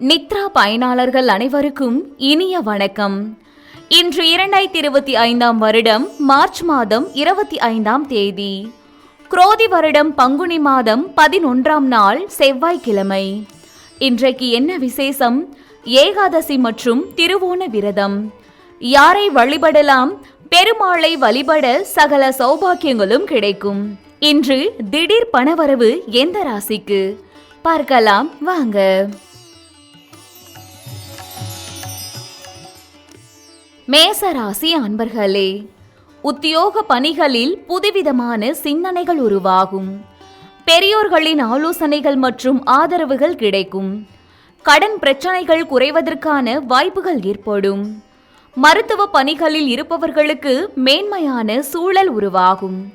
நித்ரா பயனாளர்கள் அனைவருக்கும் இனிய வணக்கம். இன்று இரண்டாயிரத்தி இருபத்தி ஐந்தாம் வருடம் மார்ச் மாதம் இருபத்தி ஐந்தாம் தேதி. குரோதி வருடம் பங்குனி மாதம் பதினொன்றாம் நாள் செவ்வாய்க்கிழமை. இன்றைக்கு என்ன விசேஷம்? ஏகாதசி மற்றும் திருவோண விரதம். யாரை வழிபடலாம்? பெருமாளை வழிபட சகல சௌபாக்கியங்களும் கிடைக்கும். இன்று திடீர் பணவரவு எந்த ராசிக்கு? பார்க்கலாம் வாங்க. மேசராசி அன்பர்களே உத்தியோக பணிகளில் புதுவிதமான சிந்தனைகள் உருவாகும். பெரியோர்களின் ஆலோசனைகள் மற்றும் ஆதரவுகள் கிடைக்கும். கடன் பிரச்சனைகள் குறைவதற்கான வாய்ப்புகள் ஏற்படும். மருத்துவ பணிகளில் இருப்பவர்களுக்கு மேன்மையான சூழல் உருவாகும்.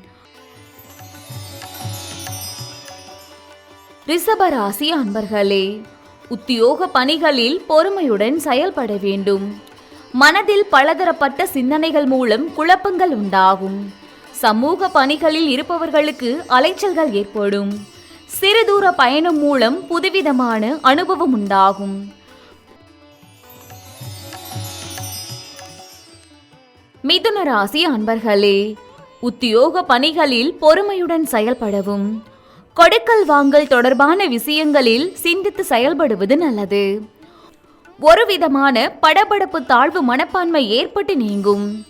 ரிஷபராசி அன்பர்களே உத்தியோக பணிகளில் பொறுமையுடன் செயல்பட வேண்டும். மனதில் பலதரப்பட்ட சிந்தனைகள் மூலம் குழப்பங்கள் உண்டாகும். சமூக பணிகளில் இருப்பவர்களுக்கு அலைச்சல்கள் ஏற்படும். சிறு தூர பயணம் மூலம் புதுவிதமான அனுபவம் உண்டாகும். மிதுன ராசி அன்பர்களே உத்தியோக பணிகளில் பொறுமையுடன் செயல்படவும். கொடுக்கல் வாங்கல் தொடர்பான விஷயங்களில் சிந்தித்து செயல்படுவது நல்லது. ஒரு விதமான படபடப்பு தாழ்வு மனப்பான்மை ஏற்பட்டு நீங்கும்.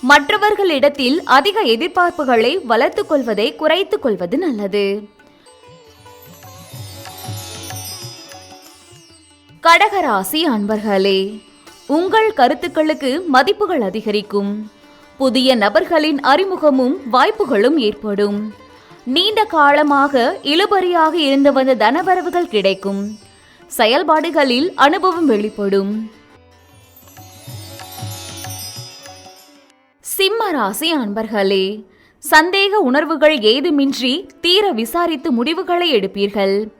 மற்றவர்களிடத்தில் அதிக எதிர்பார்ப்புகளை வளர்த்துக் கொள்வதை குறைத்துக் கொள்வது நல்லது. கடகராசி அன்பர்களே உங்கள் கருத்துக்களுக்கு மதிப்புகள் அதிகரிக்கும். புதிய நபர்களின் அறிமுகமும் வாய்ப்புகளும் ஏற்படும். நீண்ட காலமாக இழுபறியாக இருந்து வந்த தனவரவுகள் கிடைக்கும். செயல்பாடுகளில் அனுபவம் வெளிப்படும். சிம்ம ராசி அன்பர்களே சந்தேக உணர்வுகள் ஏதுமின்றி தீர விசாரித்து முடிவுகளை எடுப்பீர்கள்.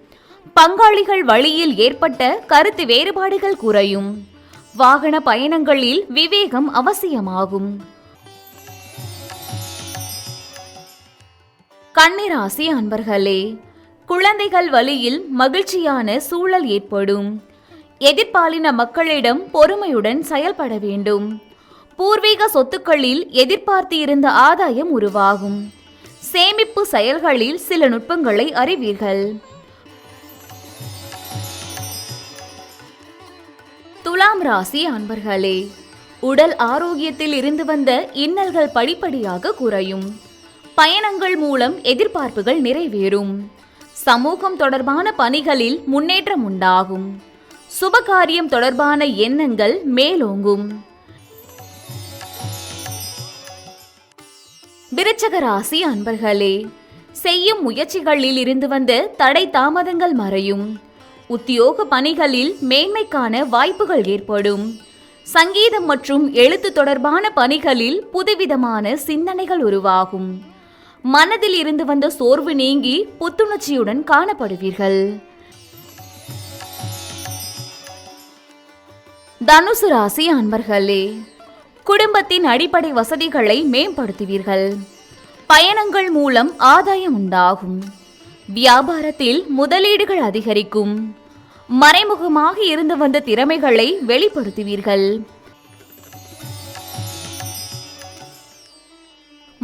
பங்காளிகள் வழியில் ஏற்பட்ட கருத்து வேறுபாடுகள் குறையும். வாகன பயணங்களில் விவேகம் அவசியமாகும். கன்னிராசி அன்பர்களே குழந்தைகள் வழியில் மகிழ்ச்சியான சூழல் ஏற்படும். எதிர்பாலின மக்களிடம் பொறுமையுடன் செயல்பட வேண்டும். பூர்வீக சொத்துக்களில் எதிர்பார்த்து இருந்த ஆதாயம் உருவாகும். சேமிப்பு செயல்களில் சில நுட்பங்களை அறிவீர்கள். துலாம் ராசி அன்பர்களே உடல் ஆரோக்கியத்தில் இருந்து வந்த இன்னல்கள் படிப்படியாக குறையும். பயணங்கள் மூலம் எதிர்பார்ப்புகள் நிறைவேறும். சமூகம் தொடர்பான பணிகளில் முன்னேற்றம் உண்டாகும். சுபகாரியம் தொடர்பான எண்ணங்கள் மேலோங்கும். விருச்சக ராசி அன்பர்களே செய்யும் முயற்சிகளில் இருந்து வந்த தடை தாமதங்கள் மறையும். உத்தியோக பணிகளில் மேன்மைக்கான வாய்ப்புகள் ஏற்படும். சங்கீதம் மற்றும் எழுத்து தொடர்பான பணிகளில் புதுவிதமான சிந்தனைகள் உருவாகும். மனதில் இருந்து வந்த சோர்வு நீங்கி புத்துணர்ச்சியுடன் காணப்படுவீர்கள். தனுசு ராசி அன்பர்களே குடும்பத்தின் அடிப்படை வசதிகளை மேம்படுத்துவீர்கள். பயணங்கள் மூலம் ஆதாயம் உண்டாகும். வியாபாரத்தில் முதலீடுகள் அதிகரிக்கும். மறைமுகமாக இருந்து வந்த திறமைகளை வெளிப்படுத்துவீர்கள்.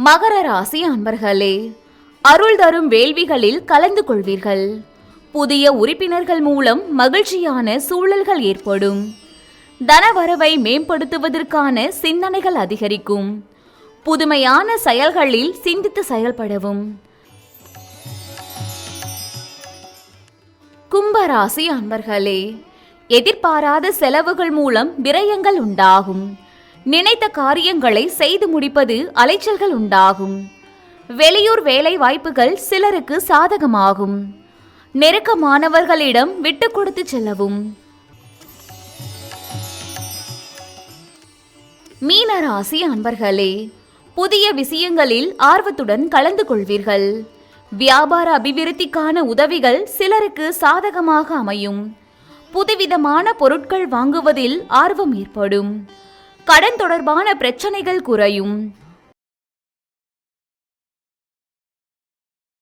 மகர ராசி அன்பர்களே அருள் தரும் வேள்விகளில் கலந்து கொள்வீர்கள். புதிய உறுப்பினர்கள் மூலம் மகிழ்ச்சியான சூழல்கள் ஏற்படும். தனவரவை மேம்படுத்துவதற்கான சிந்தனைகள் அதிகரிக்கும். புதுமையான செயல்களில் சிந்தித்து செயல்படவும். கும்பராசி அன்பர்களே எதிர்பாராத செலவுகள் மூலம் விரயங்கள் உண்டாகும். நினைத்த காரியங்களை செய்து முடிப்பது அலைச்சல்கள் உண்டாகும். வெளியூர் வேலை வாய்ப்புகள் சிலருக்கு சாதகமாகும். நெருக்கமானவர்களிடம் விட்டு கொடுத்து செல்லவும். மீனராசி அன்பர்களே புதிய விஷயங்களில் ஆர்வத்துடன் கலந்து கொள்வீர்கள். வியாபார அபிவிருத்திக்கான உதவிகள் சிலருக்கு சாதகமாக அமையும். புதுவிதமான பொருட்கள் வாங்குவதில் ஆர்வம் ஏற்படும். கடன் தொடர்பான பிரச்சனைகள் குறையும்.